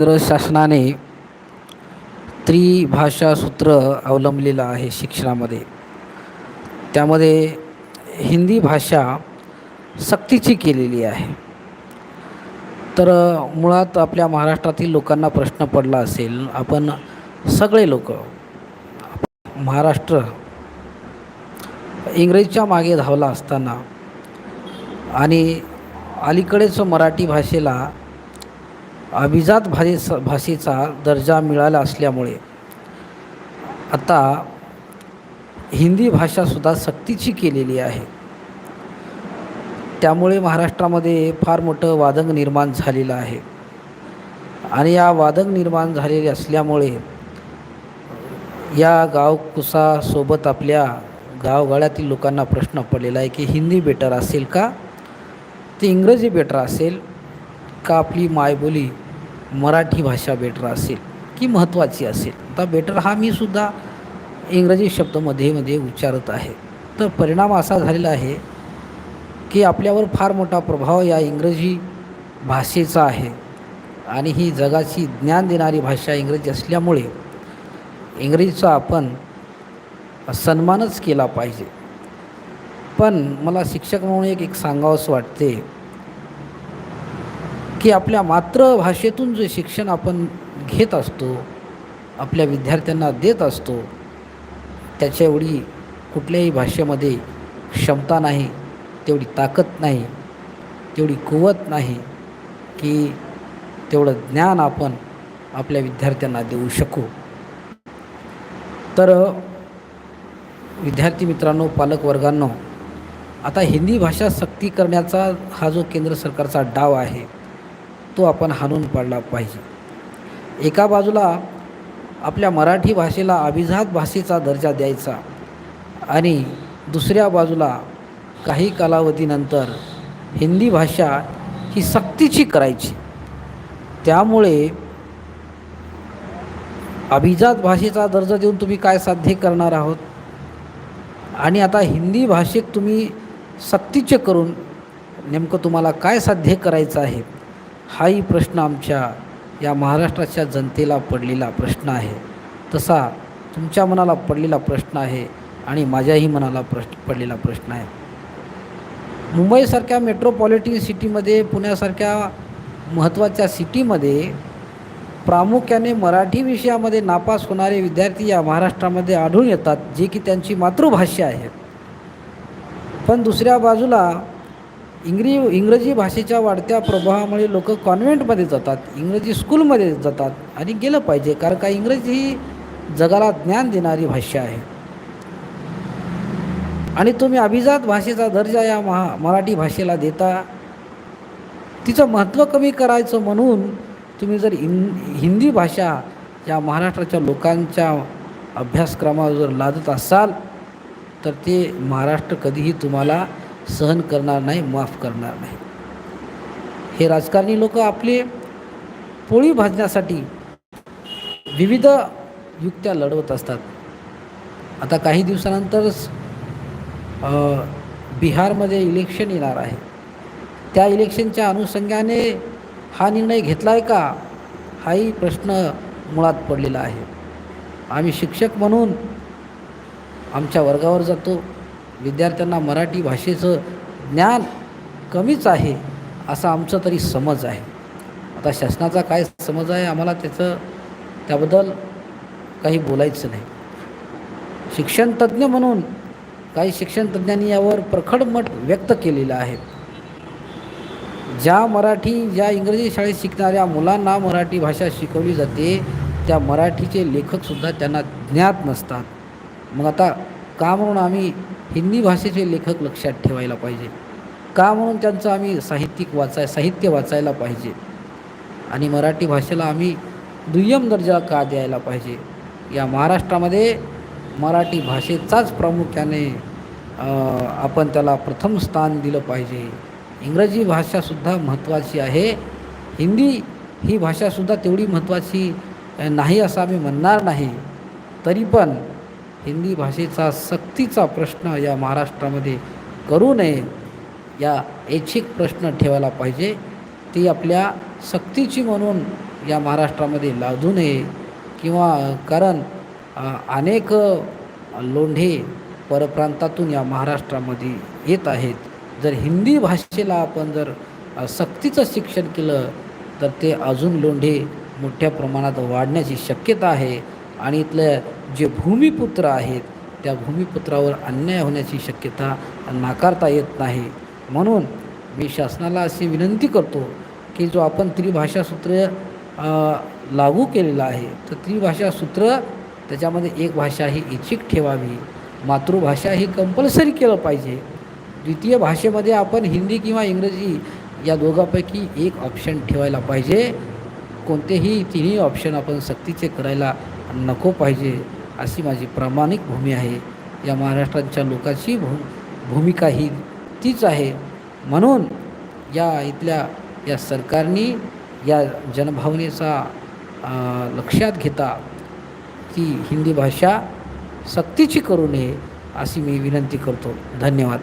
केंद्र शासनाने त्रिभाषा सूत्र अवलंबलेलं आहे शिक्षणामध्ये. त्यामध्ये हिंदी भाषा सक्तीची केलेली आहे. तर मुळात आपल्या महाराष्ट्रातील लोकांना प्रश्न पडला असेल आपण सगळे लोक महाराष्ट्र इंग्रजीच्या मागे धावला असताना आणि अलीकडेच मराठी भाषेला अभिजात भाषे भाषेचा दर्जा मिळाला असल्यामुळे आता हिंदी भाषासुद्धा सक्तीची केलेली आहे. त्यामुळे महाराष्ट्रामध्ये फार मोठं वादंग निर्माण झालेलं आहे. आणि या वादंग निर्माण झालेले असल्यामुळे या गावकुसासोबत आपल्या गावगाड्यातील लोकांना प्रश्न पडलेला आहे की हिंदी बेटर असेल का? ते इंग्रजी बेटर असेल का आपली मायबोली मराठी भाषा बेटर असेल की महत्त्वाची असेल. आता बेटर हा मी सुद्धा इंग्रजी शब्दमध्ये मध्ये उच्चारत आहे. तर परिणाम असा झालेला आहे की आपल्यावर फार मोठा प्रभाव या इंग्रजी भाषेचा आहे. आणि ही जगाची ज्ञान देणारी भाषा इंग्रजी असल्यामुळे इंग्रजीचा आपण सन्मानच केला पाहिजे. पण मला शिक्षक म्हणून एक एक सांगावंसं वाटते की आपल्या मातृभाषेतून जे शिक्षण आपण घेत असतो आपल्या विद्यार्थ्यांना देत असतो त्याच्या एवढी कुठल्याही भाषेमध्ये क्षमता नाही तेवढी ताकद नाही तेवढी कुवत नाही की तेवढं ज्ञान आपण आपल्या विद्यार्थ्यांना देऊ शकू. तर विद्यार्थी मित्रांनो पालकवर्गांनो आता हिंदी भाषा सक्ती करण्याचा हा जो केंद्र सरकारचा डाव आहे तो आपण हाणून पाडला पाहिजे. एका बाजूला आपल्या मराठी भाषेला अभिजात भाषेचा दर्जा द्यायचा आणि दुसऱ्या बाजूला काही कालावधीनंतर हिंदी भाषा ही सक्तीची करायची. त्यामुळे अभिजात भाषेचा दर्जा देऊन तुम्ही काय साध्य करणार आहोत? आणि आता हिंदी भाषेत तुम्ही सक्तीचे करून नेमकं तुम्हाला काय साध्य करायचं आहे? हाही प्रश्न आमच्या या महाराष्ट्राच्या जनतेला पडलेला प्रश्न आहे. तसा तुमच्या मनाला पडलेला प्रश्न आहे आणि माझ्याही मनाला प्रश्न पडलेला प्रश्न आहे. मुंबईसारख्या मेट्रोपॉलिटन सिटीमध्ये पुण्यासारख्या महत्त्वाच्या सिटीमध्ये प्रामुख्याने मराठी विषयामध्ये नापास होणारे विद्यार्थी या महाराष्ट्रामध्ये आढळून येतात जे की त्यांची मातृभाषा आहे. पण दुसऱ्या बाजूला इंग्री इंग्रजी भाषेच्या वाढत्या प्रभावामुळे लोक कॉन्व्हेंटमध्ये जातात इंग्रजी स्कूलमध्ये जातात आणि गेलं पाहिजे कारण का इंग्रजी ही जगाला ज्ञान देणारी भाषा आहे. आणि तुम्ही अभिजात भाषेचा दर्जा या महा मराठी भाषेला देता तिचं महत्त्व कमी करायचं म्हणून तुम्ही जर इन हिंदी भाषा या महाराष्ट्राच्या लोकांच्या अभ्यासक्रमावर जर लादत असाल तर ते महाराष्ट्र कधीही तुम्हाला सहन करणार नाही माफ करणार नाही. हे राजकारणी लोक आपले पोळी भाजण्यासाठी विविध युक्त्या लढवत असतात. आता काही दिवसानंतरच बिहारमध्ये इलेक्शन येणार आहे. त्या इलेक्शनच्या अनुषंगाने हा निर्णय घेतला आहे का हाही प्रश्न मुळात पडलेला आहे. आम्ही शिक्षक म्हणून आमच्या वर्गावर जातो. विद्यार्थ्यांना मराठी भाषेचं ज्ञान कमीच आहे असा आमचं तरी समज आहे. आता शासनाचा काय समज आहे आम्हाला त्याचं त्याबद्दल काही बोलायचं नाही. शिक्षणतज्ज्ञ म्हणून काही शिक्षणतज्ज्ञांनी यावर प्रखड मत व्यक्त केलेलं आहे. ज्या मराठी ज्या इंग्रजी शाळेत शिकणाऱ्या मुलांना मराठी भाषा शिकवली जाते त्या मराठीचे लेखकसुद्धा त्यांना ज्ञात नसतात. मग आता का म्हणून आम्ही हिंदी भाषेचे लेखक लक्षात ठेवायला पाहिजे? का म्हणून त्यांचं आम्ही साहित्यिक वाचाय साहित्य वाचायला पाहिजे? आणि मराठी भाषेला आम्ही दुय्यम दर्जा का द्यायला पाहिजे? या महाराष्ट्रामध्ये मराठी भाषेचाच प्रामुख्याने आपण त्याला प्रथम स्थान दिलं पाहिजे. इंग्रजी भाषासुद्धा महत्त्वाची आहे. हिंदी ही भाषासुद्धा तेवढी महत्त्वाची नाही असं आम्ही म्हणणार नाही. तरी पण हिंदी भाषेचा सक्तीचा प्रश्न या महाराष्ट्रामध्ये करू नये या ऐच्छिक प्रश्न ठेवायला पाहिजे. ती आपल्या सक्तीची म्हणून या महाराष्ट्रामध्ये लादू नये किंवा कारण अनेक लोंढे परप्रांतातून या महाराष्ट्रामध्ये येत आहेत. जर हिंदी भाषेला आपण जर सक्तीचं शिक्षण केलं तर ते अजून लोंढे मोठ्या प्रमाणात वाढण्याची शक्यता आहे. आणि इथले जे भूमिपुत्र आहेत त्या भूमिपुत्रावर अन्याय होण्याची शक्यता नाकारता येत नाही. म्हणून मी शासनाला अशी विनंती करतो की जो आपण त्रिभाषा सूत्र लागू केलेलं आहे तर त्रिभाषा सूत्र त्याच्यामध्ये एक भाषा ही इच्छिक ठेवावी. मातृभाषा ही कंपल्सरी केलं पाहिजे. द्वितीय भाषेमध्ये आपण हिंदी किंवा इंग्रजी या दोघांपैकी एक ऑप्शन ठेवायला पाहिजे. कोणतेही तिन्ही ऑप्शन आपण सक्तीचे करायला नको पाहिजे अशी माझी प्रामाणिक भूमी आहे. या महाराष्ट्राच्या लोकांची भू भूमिका ही तीच आहे. म्हणून या इथल्या या सरकारने या जनभावनेचा लक्षात घेता ती हिंदी भाषा सक्तीची करू नये अशी मी विनंती करतो. धन्यवाद.